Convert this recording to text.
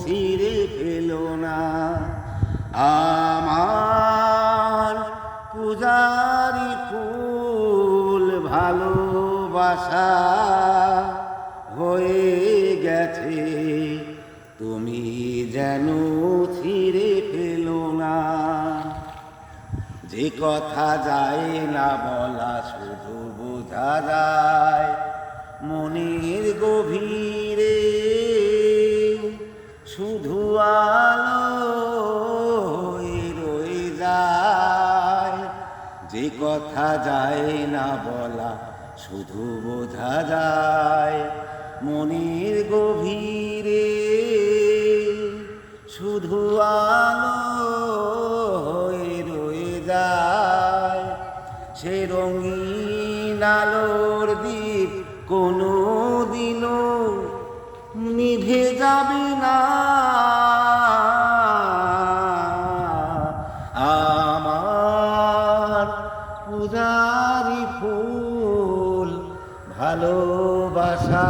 ছিঁড়ে ফেলো না। আমার পূজারি ফুল ভালোবাসা হয়ে গেছে। তুমি যেন ছিঁড়ে ফেলো না। যে কথা যায় না বলা শুধু বোঝা যায়। মনের গভীরে রয়ে যায়। যে কথা যায় না বলা, শুধু বোঝা যায়। মনের গভীরে শুধু আলো রয়ে যায়। সে রঙিন আলোর দ্বীপ কোনো দিনও নিভে যাবে না। ফুল ভালোবাসা।